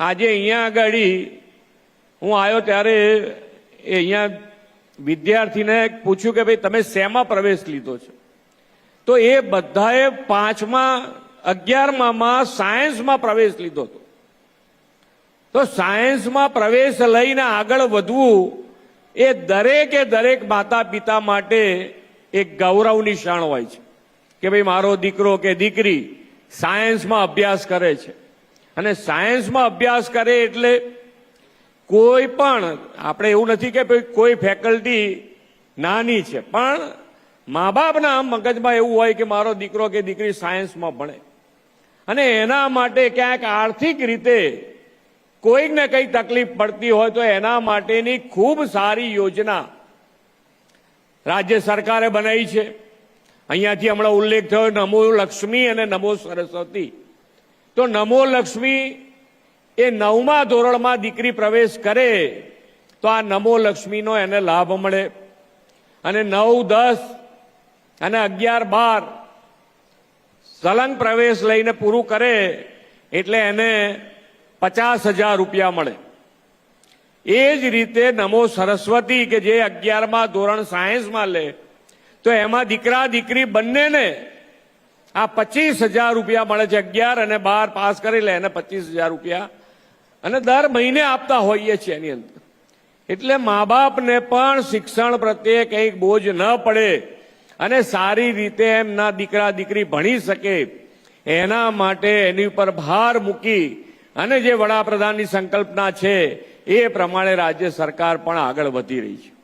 આજે અહીંયા આગળ હું આવ્યો ત્યારે એ અહીંયા વિદ્યાર્થીને પૂછ્યું કે ભાઈ, તમે શેમાં પ્રવેશ લીધો છે? તો એ બધાએ પાંચમા અગિયારમાં સાયન્સમાં પ્રવેશ લીધો હતો. તો સાયન્સમાં પ્રવેશ લઈને આગળ વધવું એ દરેકે દરેક માતા પિતા માટે એક ગૌરવની ક્ષણ હોય છે. કે ભાઈ, મારો દીકરો કે દીકરી સાયન્સમાં અભ્યાસ કરે છે. અને સાયન્સમાં અભ્યાસ કરે એટલે કોઈ પણ, આપણે એવું નથી કે ભાઈ કોઈ ફેકલ્ટી નાની છે, પણ મા બાપના મગજમાં એવું હોય કે મારો દીકરો કે દીકરી સાયન્સમાં ભણે. અને એના માટે ક્યાંક આર્થિક રીતે કોઈક ને કંઈ તકલીફ પડતી હોય તો એના માટેની ખૂબ સારી યોજના રાજ્ય સરકારે બનાવી છે. અહીંયાથી હમણાં ઉલ્લેખ થયો નમો લક્ષ્મી અને નમો સરસ્વતી. તો નમો લક્ષ્મી એ નવમા ધોરણમાં દીકરી પ્રવેશ કરે તો આ નમો લક્ષ્મીનો એને લાભ મળે. અને નવ, દસ અને અગિયાર, બાર સલંગ પ્રવેશ લઈને પૂરું કરે એટલે એને પચાસ હજાર રૂપિયા મળે. એ જ રીતે નમો સરસ્વતી કે જે અગિયારમાં ધોરણ સાયન્સમાં લે, તો એમાં દીકરા દીકરી બંનેને આ પચીસ હજાર રૂપિયા મળે છે. અગિયાર અને બાર પાસ કરી લે એને પચીસ હજાર રૂપિયા. અને દર મહિને આપતા હોઈએ છીએ એની અંદર. એટલે મા બાપને પણ શિક્ષણ પ્રત્યે કંઈક બોજ ન પડે અને સારી રીતે એમના દીકરા દીકરી ભણી શકે એના માટે એની ઉપર ભાર મૂકી અને જે વડાપ્રધાનની સંકલ્પના છે એ પ્રમાણે રાજ્ય સરકાર પણ આગળ વધી રહી છે.